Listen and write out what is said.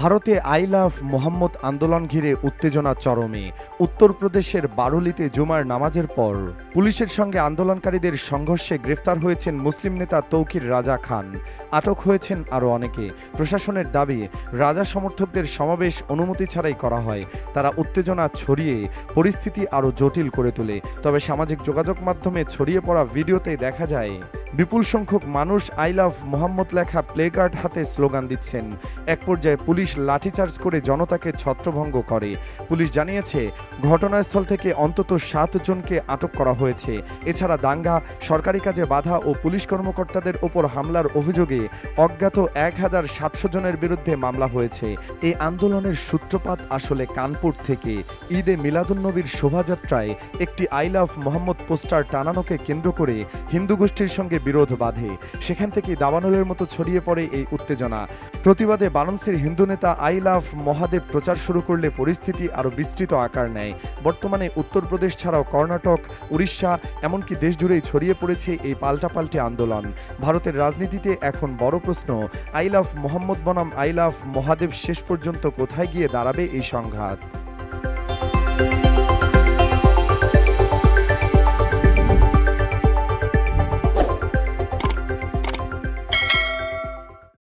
ভারতে I love Mohammad আন্দোলন ঘিরে উত্তেজনা চরমে। উত্তরপ্রদেশের বারুলিতে জুমার নামাজের পর পুলিশের সঙ্গে আন্দোলনকারীদের সংঘর্ষে গ্রেফতার হয়েছেন মুসলিম নেতা তৌকির রাজা খান। আটক হয়েছেন আরও অনেকে। প্রশাসনের দাবি, রাজা সমর্থকদের সমাবেশ অনুমতি ছাড়াই করা হয়। তারা উত্তেজনা ছড়িয়ে পরিস্থিতি আরও জটিল করে তোলে। তবে সামাজিক যোগাযোগ মাধ্যমে ছড়িয়ে পড়া ভিডিওতে দেখা যায় বিপুল সংখ্যক মানুষ আই লাভ মোহাম্মদ লেখা প্লেকার্ড হাতে স্লোগান দিচ্ছেন। এক পর্যায়ে পুলিশ লাঠিচার্জ করে জনতাকে ছত্রভঙ্গ করে। পুলিশ জানিয়েছে, ঘটনাস্থল থেকে অন্তত সাত জনকে আটক করা হয়েছে। এছাড়া দাঙ্গা, সরকারি কাজে বাধা ও পুলিশ কর্মকর্তাদের ওপর হামলার অভিযোগে অজ্ঞাত এক হাজার সাতশো জনের বিরুদ্ধে মামলা হয়েছে। এই আন্দোলনের সূত্রপাত আসলে কানপুর থেকে। ঈদে মিলাদুন্নবীর শোভাযাত্রায় একটি আই লাভ মোহাম্মদ পোস্টার টানানোকে কেন্দ্র করে হিন্দু গোষ্ঠীর সঙ্গে বিরোধ বাঁধে। সেখান থেকে দাবানলের মতো ছড়িয়ে পড়ে এই উত্তেজনা। প্রতিবাদে বারাণসীর হিন্দু নেতা আই লাভ মহাদেব প্রচার শুরু করলে পরিস্থিতি আরও বিস্তৃত আকার নেয়। বর্তমানে উত্তরপ্রদেশ ছাড়াও কর্ণাটক, উড়িষ্যা, এমনকি দেশ জুড়েই ছড়িয়ে পড়েছে এই পাল্টাপাল্টি আন্দোলন। ভারতের রাজনীতিতে এখন বড় প্রশ্ন, আই লাভ মোহাম্মদ বনাম, আই লাভ মহাদেব শেষ পর্যন্ত কোথায় গিয়ে দাঁড়াবে এই সংঘাত?